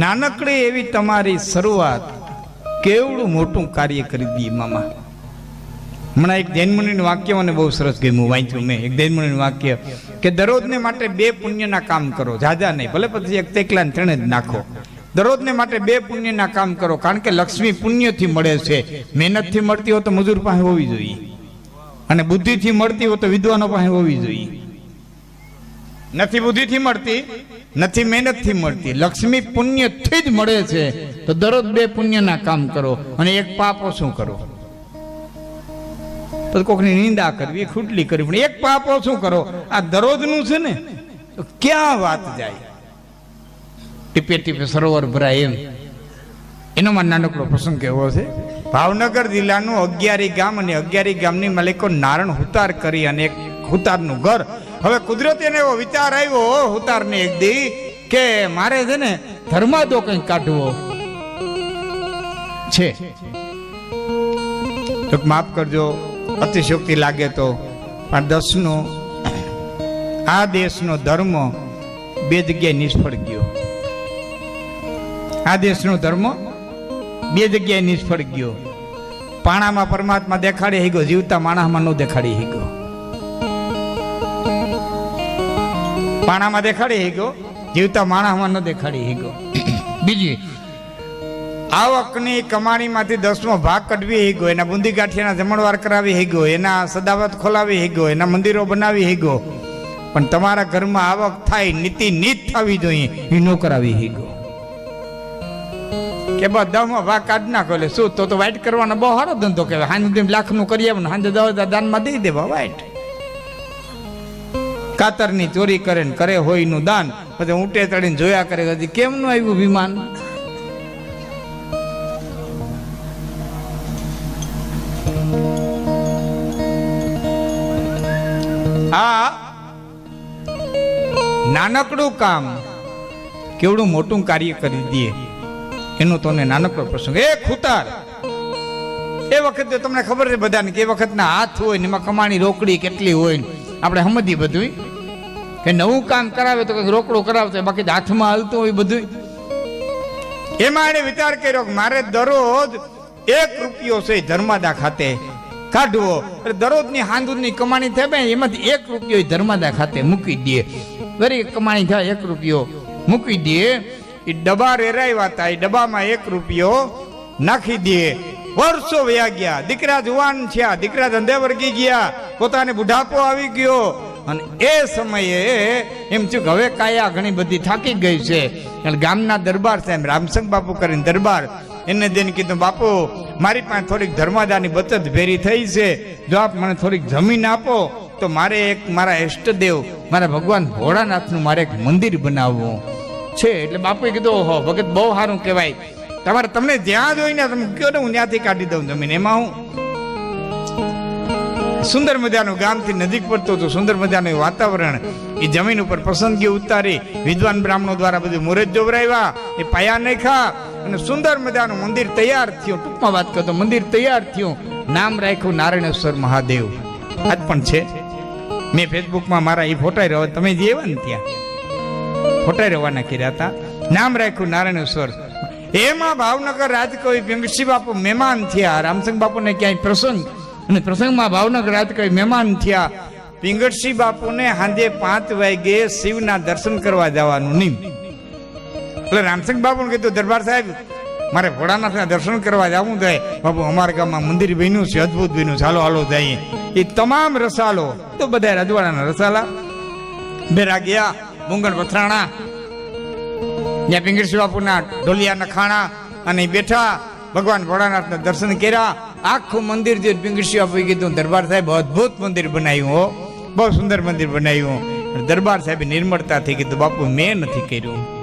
નાનકડી એવી તમારી શરૂઆત કેવડું મોટું કાર્ય કરી દી, મામા. હમણાં એક જૈનમુનિનું વાક્ય મને બહુ સરસ ગમ્યું, વાંચ્યું મેં. એક જૈનમુનિનું વાક્ય કે દરરોજને માટે બે પુણ્યના કામ કરો, જાજા નહીં, ભલે પછી એક તેકલા ત્રણે જ નાખો. દરરોજને માટે બે પુણ્યના કામ કરો, કારણ કે લક્ષ્મી પુણ્યથી મળે છે. મહેનતથી મળતી હોય તો મજૂર પાસે હોવી જોઈએ. અને બુદ્ધિથી મળતી હોય તો વિદ્વાનો પાસે હોવી જોઈએ. નથી બુદ્ધિથી મળતી, નથી મહેનતથી મળતી. લક્ષ્મી પુણ્યથી જ મળે છે. તો દરરોજ બે પુણ્યના કામ કરો અને એક પાપો શું કરો? તો કોકની નિંદા કરવી, ખૂટલી કરવી, પણ એક પાપો શું કરો? આ દરરોજનું છે ને, તો ક્યાં વાત જાય? ટીપે ટીપે સરોવર ભરાય એમ. એનો માં નાનકડો પ્રસંગ કેવો છે? ભાવનગર જિલ્લાનું અગિયારી ગામ અને અગિયારી ગામની માલિકો નારણ હુતાર કરી અને એક હુતારનું ઘર હવે કુદરતી એને એવો વિચાર આવ્યો ઉતારની એક દી કે મારે છે ને ધર્માદો કંઈક કાઢવો. છે. માફ કરજો અતિશોક્તિ લાગે તો પણ દસનો આ દેશનો ધર્મ બે જગ્યાએ નિષ્ફળ ગયો. આ દેશનો ધર્મ બે જગ્યાએ નિષ્ફળ ગયો. પાણામાં પરમાત્મા દેખાડી હી ગયો જીવતા માણસમાં ન દેખાડી હી ગયો પાણામાં દેખાડી ગયો જીવતા માણસમાં ન દેખાડી ગયો બીજી, આવકની કમાણીમાંથી દસમો ભાગ કઢવી હી ગયો એના બુંદી ગાંઠિયાના જમણવાર કરાવી ગયો એના સદાવત ખોલાવી ગયો એના મંદિરો બનાવી ગયો પણ તમારા ઘરમાં આવક થાય, નીતિ નીત થવી જોઈએ, એ ન કરાવી ગયો કે બધામાં ભાગ કાઢ નાખો, એટલે શું? તો તો વાઇટ કરવાનો બહુ સારો ધંધો કહેવાય. હાંજ લાખનું કરી આવે હાંજ દાનમાં દઈ દેવા વાઇટ કાતરની ચોરી કરે ને કરે હોયનું દાન. પછી ઊંટે ચડીને જોયા કરે હજી કેમ નું આવ્યું વિમાન? આ નાનકડું કામ. કેવડું મોટું કાર્ય કરી દે. એનો તમને નાનકડો પ્રસંગ. એ ખૂતાર. એ વખતે તમને ખબર છે બધાને કે એ વખતના હાથ હોય ને એમાં કમાણી રોકડી કેટલી હોય ને આપણે સમજી બધું કે નવું કામ કરાવે તો કંઈક રોકડું કરાવતો બાકી હાથમાં હાલતું હોય બધું એમાં એને વિચાર કર્યો કે મારે દરરોજ એક રૂપિયો છે ધર્માદા ખાતે કાઢવો. એટલે દરરોજની હાંદુની કમાણી થાય એમાંથી એક રૂપિયો ધર્માદા ખાતે મૂકી દે. દરેક કમાણી થાય, એક રૂપિયો મૂકી દે. એ ડબ્બા રેરાવ્યા હતા એ ડબ્બામાં એક રૂપિયો નાખી દે. વર્ષો વયા ગયા. દીકરા જુવાન થયા. દીકરા ધંધે વર્ગી ગયા. પોતાને બુઢાપો આવી ગયો. અને એ સમયે એમ થયું કે હવે કાયા ઘણી બધી થાકી ગઈ છે. ગામના દરબાર સાહેબ રામસંગ બાપુ કરીને દરબાર. એને જઈને કીધું, બાપુ, મારી પાસે થોડીક ધર્માદાની બચત ભેરી થઈ છે. જો આપ મને થોડીક જમીન આપો, તો મારે એક મારા ઈષ્ટદેવ, મારા ભગવાન ભોળાનાથનું મારે એક મંદિર બનાવવું. છે. એટલે બાપુએ કીધું, ઓહો, ભગત બહુ સારું કહેવાય. તમારે તમને જ્યાં જોઈને તમે કયો ને, હું ત્યાંથી કાઢી દઉં જમીન. એમાં હું સુંદર મજાનું ગામથી નજીક પડતું હતું. સુંદર મજાનું વાતાવરણ. એ જમીન ઉપર પસંદગી ઉતારી વિદ્વાન બ્રાહ્મણો દ્વારા બધું મુહૂર્ત જોવરાવ્યા એ પાયા નાખ્યા અને સુંદર મજાનું મંદિર તૈયાર થયું. ટૂંકમાં વાત કરતો મંદિર તૈયાર થયું. નામ રાખ્યું નારાયણેશ્વર મહાદેવ. આજ પણ છે. મેં ફેસબુકમાં મારા એ ફોટા રહ્યો તમે જે ને ત્યાં. ફોટા રવાના કર્યા હતા. નામ રાખ્યું નારાયણેશ્વર. એમાં ભાવનગર રાજકવિ વ્યંગસિંહ બાપુ મહેમાન થયા. રામસંગ બાપુને ક્યાંય પ્રસંગ? અને પ્રસંગમાં ભાવનગર રાજકવિ મહેમાન થયા. પિંગળસિંહ બાપુને સાંજે પાંચ વાગે શિવના દર્શન કરવા જવાનું નહીં એટલે રામસંગ બાપુને કીધું, દરબાર સાહેબ, મારે ભોળાનાથના દર્શન કરવા જવું થાય બાપુ, અમારા ગામમાં મંદિર બન્યું છે, અદ્ભુત બન્યું ચાલો હાલો જઈએ. એ તમામ રસાલો, તો બધા રજવાડાના રસાલા. બેરા ગયા મુંગણ પથરાણા ત્યાં પિંગળસિંહ બાપુના ઢોલિયા ખાણા અને બેઠા, ભગવાન ભોળાનાથના દર્શન કર્યા. આખું મંદિર જે પિંગળસિંહ બાપુએ કીધું, દરબાર સાહેબ અદ્ભુત મંદિર બનાવ્યું હો. બહુ સુંદર મંદિર બનાવ્યું દરબાર સાહેબે નિર્મળતાથી કીધું, બાપુ, મેં નથી કર્યું.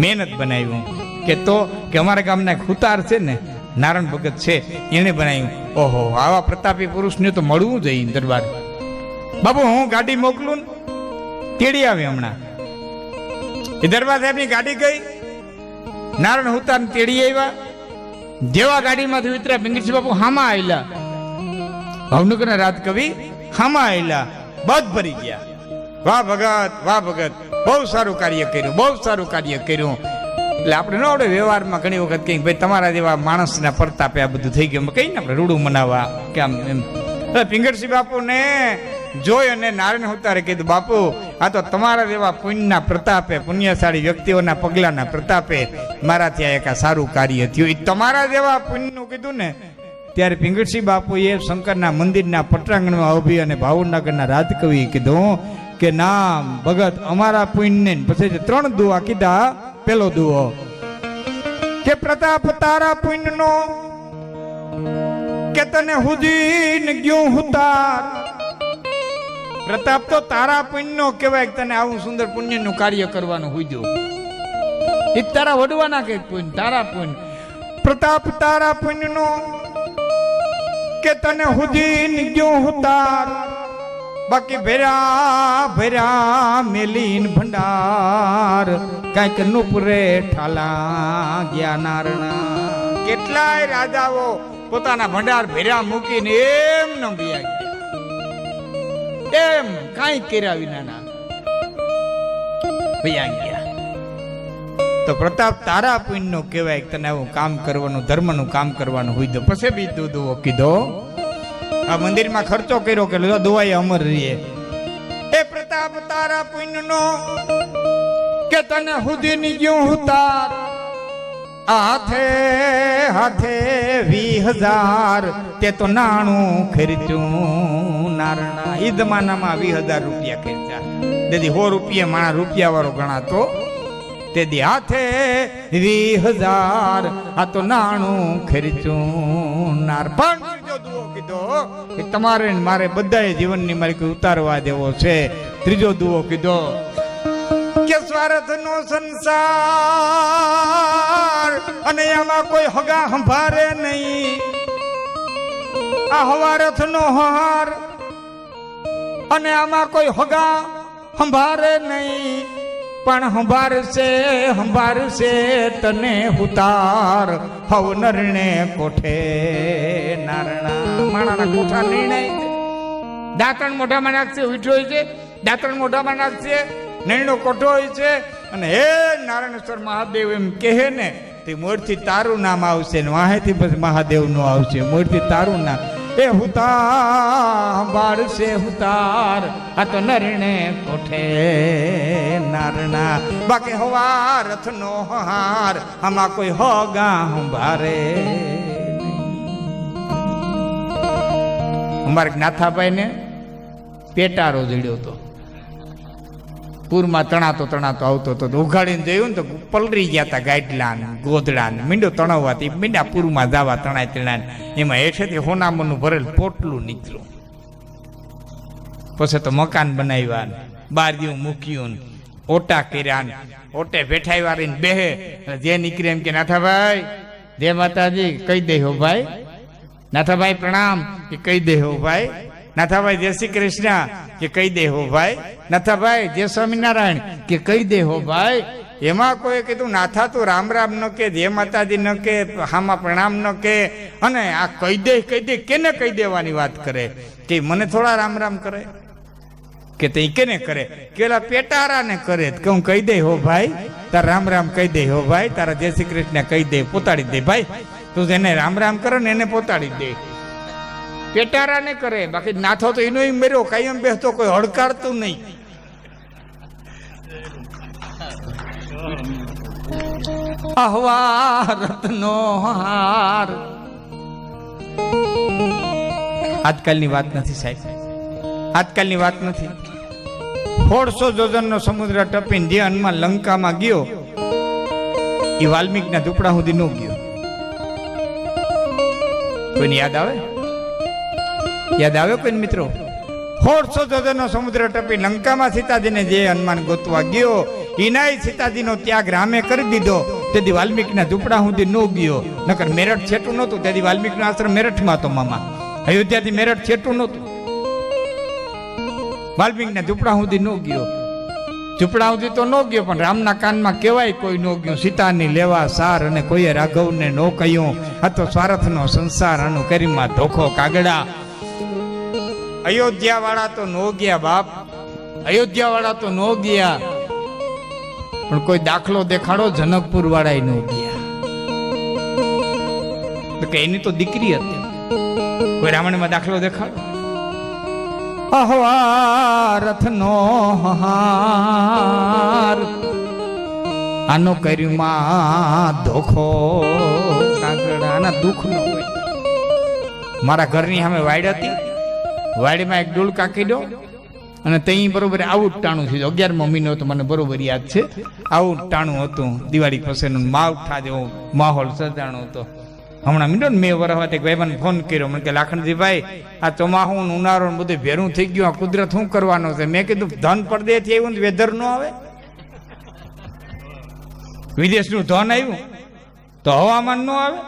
મહેનત બનાવ્યું. કે તો કે અમારા ગામના ખુતાર છે ને, નારાયણ ભગત છે, એણે બનાવ્યું. ઓહો, આવા પ્રતાપી પુરુષને તો મળવું જોઈએ દરબાર. બાપુ, હું ગાડી મોકલું ને? તેડી આવી હમણાં. દરબાર સાહેબની ગાડી ગઈ. નારાયણ હુતાન તેડી આવ્યા. જેવા ગાડીમાંથી ઉતર્યા પિંગળસિંહ બાપુ હામાં આવેલા ભાવનગરના રાજકવિ હામાં આવેલા બધ ભરી ગયા. વાહ ભગત વાહ ભગત. બહુ સારું કાર્ય કર્યું, બહુ સારું કાર્ય કર્યું. એટલે આપણે ન આવડે વ્યવહારમાં ઘણી વખત કહીએ ભાઈ તમારા જેવા માણસના પરતાપે આ બધું થઈ ગયું. કહીને આપણે રૂડું મનાવવા, કે આમ એમ. પિંગળસિંહ બાપુને જોઈ અને નારાયણ ઉતારે કીધું, બાપુ, આ તો તમારા જેવા પુણ્યના પ્રતાપે, પુણ્યશાળી વ્યક્તિઓના પગલાના પ્રતાપે મારા ત્યાં એક સારું કાર્ય થયું. એ તમારા જેવા પુણ્યનું કીધું ને, ત્યારે પિંગળસિંહ બાપુએ શંકરના મંદિરના પટાંગણમાં ઊભી અને ભાવનગરના રાજકવિએ કીધું કે ના ભગત, અમારા પુણ્યને. પછી ત્રણ દુઆ કીધા, પેલો દુઓ કે, પ્રતાપ તારા પુણ્યનો કે તને હુદીન ગયું હુતાર પ્રતાપ તો તારા પુણ્યનો કહેવાય તને આવું સુંદર પુણ્યનું કાર્ય કરવાનું હુજો એ તારા વડવાના કે પુણ્ય તારા પુણ્ય પ્રતાપ તારા પુણ્યનો કે તને હુદીન ગયું હુતાર બાકી ભેરા ભેરા મેલીન ભંડાર. કાંઈક નુપરે ઠાલા ગયા નારણા. કેટલાય રાજાઓ પોતાના ભંડાર ભેરા મૂકીને એમ ન બિયા ગયા એમ કાંઈ કર્યા વિના ના બિયા ગયા. તો પ્રતાપ, તારા પુણ્યનો કહેવાય તને આવું કામ કરવાનું, ધર્મનું કામ કરવાનું હોય તો પછી બી તું કીધો. આ મંદિરમાં ખર્ચો કર્યો કે લો દુઆએ અમર રહીએ. એ પ્રતાપ, તારા પુણ્યનો કે તને હુદીની ગયું હુતાર આ હાથે હાથે વી હજાર, તે તો નાણું ખર્ચ્યું નારણા એ જમાનામાં વીસ હજાર રૂપિયા ખર્ચા તેથી સો રૂપિયા માણા રૂપિયા વાળો ગણાતો. તેથી હાથે વી હજાર, આ તો નાણું ખર્ચું. નાર પણ કીધો કે તમારે મારે બધાએ જીવનની મારી ઉતારવા દેવો છે. ત્રીજો દુઓ કીધો કે સ્વાર્થ નો સંસાર અને એમાં કોઈ હગા સંભારે નહીં. આ હવારથ નો હાર અને આમાં કોઈ હગા સંભારે નહીં. પણ સંભારશે સંભારશે તને હુતાર હવ નરણે કોઠે નારણા. માણાના કોઠા નિર્ણય દાંતણ મોઢામાં નાખશે ઉઠ્યો હોય છે. દાંતણ મોઢામાં નાખશે નિર્ણય કોઠો હોય છે. અને હે નારાયણેશ્વર મહાદેવ, એમ કહે ને તે મોરથી તારું નામ આવશે ને વાહેથી પછી મહાદેવનું આવશે. મોરથી તારું નામ એ હુતાર બારશે હુતાર. આ તો નરણે કોઠે નારણા બાકી હવા રથનો હાર આમાં કોઈ હોગા હંભારે અમારે નાથાભાઈ ને પેટારો જડ્યો હતો પૂરમાં તણાતો તણાતો આવતો હતો. ઉઘાડીને જોયું ને તો પલરી ગયા હતા ગાઈડલા ગોદડા ને મીંડો તણાવવાથી, મીંડા પૂરમાં જવા તણાય તણાય. એમાં હેઠેથી હોનામનું ભરેલ પોટલું નીકળ્યું. પછી તો મકાન બનાવ્યા બારીઓ મૂક્યું ને, ઓટા કર્યા ને, ઓટે બેઠાવ્યા રહીને બેહે. જે નીકળે એમ કે, નાથાભાઈ, જય માતાજી, કહી દે હો ભાઈ. નાથાભાઈ પ્રણામ, કે કહી દે હો ભાઈ. નાથાભાઈ, જય શ્રી કૃષ્ણ. કે કહી દે હો ભાઈ. નાથાભાઈ, જય સ્વામિનારાયણ. કે કહી દે હો ભાઈ. એમાં કોઈ કીધું, નાથા તું રામ રામ ન કે, જય માતાજી ન કે, હામાં પ્રણામ ન કે. અને આ કહી દે કહી દે, કેને કહી દેવાની વાત કરે? કે મને થોડા રામ રામ કરે? કે તે કેને કરે? કેલા પેટારા ને કરે? કે હું કહી દે હો ભાઈ, તાર રામ રામ કહી દે હો ભાઈ, તારા જય શ્રી કૃષ્ણ કહી દે, પોતાડી દે ભાઈ. તું જેને રામ રામ કરે ને એને પોતાડી દે. પેટારા ને કરે. બાકી નાથો તો એનો મર્યો કાયમ બેસતો કોઈ હડકારતું નહીં. અહવા રત્નો આજકાલની વાત નથી સાહેબ. આજકાલની વાત નથી. સોળસો જોજનનો સમુદ્ર ટપીને જે હનુમાન લંકામાં ગયો, એ વાલ્મીકના ઝૂંપડા સુધી ન ગયો. કોઈને યાદ આવે? યાદ આવ્યો કોઈ મિત્રો? સોળસો ધોધનો સમુદ્ર ટપી લંકામાં સીતાજીને જે હનુમાન ગોતવા ગયો એનાય સીતાજીનો ત્યાગ રામે કરી દીધો. તેથી વાલ્મીકના ઝૂંપડા સુધી નો ગયો. નકર મેરઠ છેટું નહોતું. તેથી વાલ્મીકનો આશ્રમ મેરઠમાં હતો મામા. અયોધ્યાથી મેરઠ છેટું નહોતું. વાલ્મીકના ઝૂંપડા સુધી ન ગયો. ઝૂંપડા સુધી તો નો ગયો, પણ રામના કાનમાં કહેવાય કોઈ નો ગયો. સીતાની લેવા સાર અને કોઈએ રાઘવને નો કહ્યું. આ તો સ્વાર્થનો સંસાર, આનું કરીમાં ધોખો કાગડા. અયોધ્યા વાળા તો નો ગયા બાપ. અયોધ્યા વાળા તો નો ગયા. પણ કોઈ દાખલો દેખાડો જનકપુર વાળા નો ગયા. કે એની તો દીકરી હતી. કોઈ રાવણમાં દાખલો દેખાડો? અહવા રથનો હાર. આનો કર્યુમાં ધોખો. કાગડા આના દુઃખ ન મારા ઘરની સામે વાડ હતી. વાડીમાં એક ડોલ કાકી દો અને ત્યાં બરોબર આવું ટાણું થયું. અગિયારમો મહિનો તો મને બરોબર યાદ છે. આવું ટાણું હતું. દિવાળી પછીનું માવઠા જેવો માહોલ સજાણો હતો. હમણાં મીડો ને મેં વરહવા એક ભાઈ ફોન કર્યો. મને કે લાખણજી ભાઈ આ ચોમાહું ઉનાળો બધું ભેરું થઈ ગયું. આ કુદરત શું કરવાનો છે? મેં કીધું, ધન પડદેથી આવ્યું ને વેધર નો આવે. વિદેશનું ધન આવ્યું તો હવામાન નો આવે,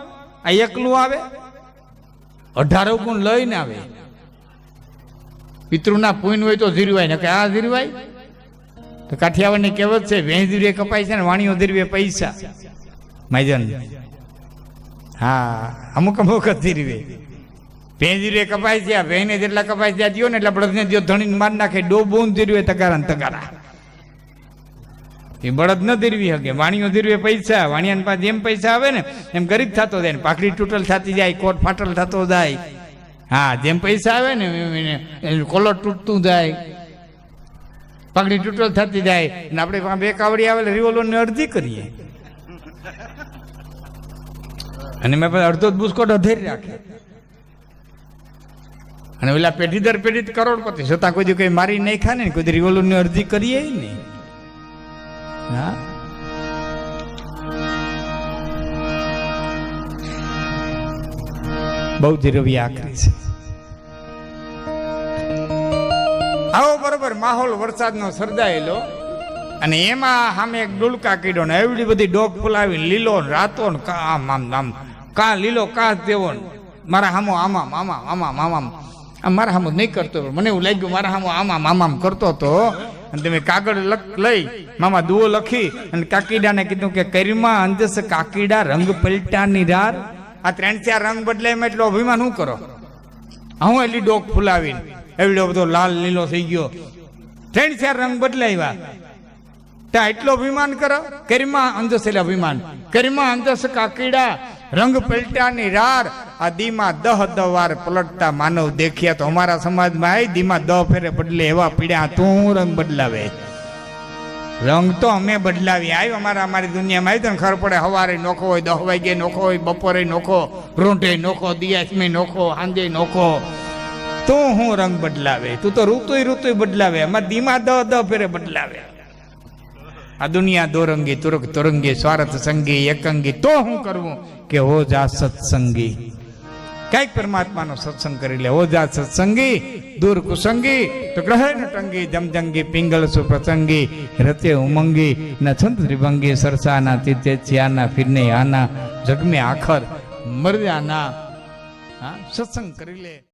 આ એકલું આવે, અઢારો ગુણ લઈને આવે. પિતૃના પૂન હોય તો ધીરવાય ને કે આ ધીરવાય તો કાઠિયાવાડની કહેવત છે ધીરે કપાય છે ને વાણીઓ ધીરવે પૈસા. માઈજન હા, અમુક અમુક જ ધીરવે ભેંસ ધીરે કપાય છે, આ ભેંને જેટલા કપાય ત્યાં દો ને એટલે બળદને દો ધણીને માર નાખે ડો બોન ધીરવે તગારા ને તગારા. એ બળદ ન ધીરવી શકે વાણીઓ ધીરવે પૈસા, વાણિયાની પાસે જેમ પૈસા આવે ને, એમ ગરીબ થતો જાય પાકડી તૂટલ થતી જાય, કોટ ફાટલ થતો જાય. હા, જેમ પૈસા આવે ને કોલર તૂટતું જાય. પાકડી તૂટલ થતી જાય. ને આપણે બે કાવડી આવે રિવોલ્વર ને અડધી કરીએ. અને મેં પછી અડધો જ બુસ્કોટ અધેરી રાખે અને પેલા પેઢી દર પેઢી કરોડપતિ, છતાં કોઈ કઈ મારી નહીં ખા ને કોઈ રિવોલ્વરની અરજી કરીએ નહીં. હા? બહુ જ રવિ આખરી છે. માહોલ વરસાદનો સર્જાયેલો. અને એમાં સામે એક ડુલકા કીડો ને એવડી બધી ડોક ફુલાવી, લીલો રાતો ને આમ આમ આમ. કા લીલો, કા દેવો મારા હામો આમામ આમામ આમામ આમામ આમ મારા હામો નહીં કરતો મને એવું લાગ્યું મારા હામો આમામ આમામ કરતો તો અને તમે કાગળ લઈ, મામા દુઓ લખી અને કાકીડાને કીધું કે કરીમાં અંજસ કાકીડા રંગ પલટાની રાર. આ ત્રણ ચાર રંગ બદલાય એટલો અભિમાન શું કરો? હું એટલી ડોક ફુલાવીને. એવડો બધો લાલ, લીલો થઈ ગયો. ત્રણ, ચાર રંગ બદલાવ્યા. ત્યાં એટલો અભિમાન કરો, કરીમાં અંજસ એટલે અભિમાન. કરીમાં અંજસ કાકીડા રંગ પલટાની રાર, આ દીમાં દહ દહ વાર પલટતા માનવ દેખ્યા તો અમારા સમાજમાં આવી દીમાં દહ ફેરે બદલે એવા પીડ્યા તું રંગ બદલાવે. રંગ તો અમે બદલાવી આવ્યો અમારા, અમારી દુનિયામાં આવી તો ખબર પડે સવારે નોખો હોય, દહ વાગે નોખો હોય, બપોરે નોખો, રોંઢે નોખો, દિયાસમી નોખો હાંજે નોખો. તું હું રંગ બદલાવે? તું તો ઋતુય ઋતુય બદલાવે. અમારા દીમાં દહ દહ ફેરે બદલાવે. આ દુનિયા દોરંગી તુરક તુરંગી, સ્વાર્થ સંગી, એકંગી. તો હું કરવું કે હો જા સત્સંગી. કંઈક પરમાત્માનો સત્સંગ કરી લે. હો જા સત્સંગી, દૂર કુસંગી, તો ગ્રહે ન ટંગી, જમજંગી, પિંગલ સુપ્રસંગી, રતે ઉમંગી, ન છંદ ત્રિભંગી સરસાના તીતે છિયાના ફિરને, આના જગમે આખર, મર્યાના. હા, સત્સંગ કરી લે.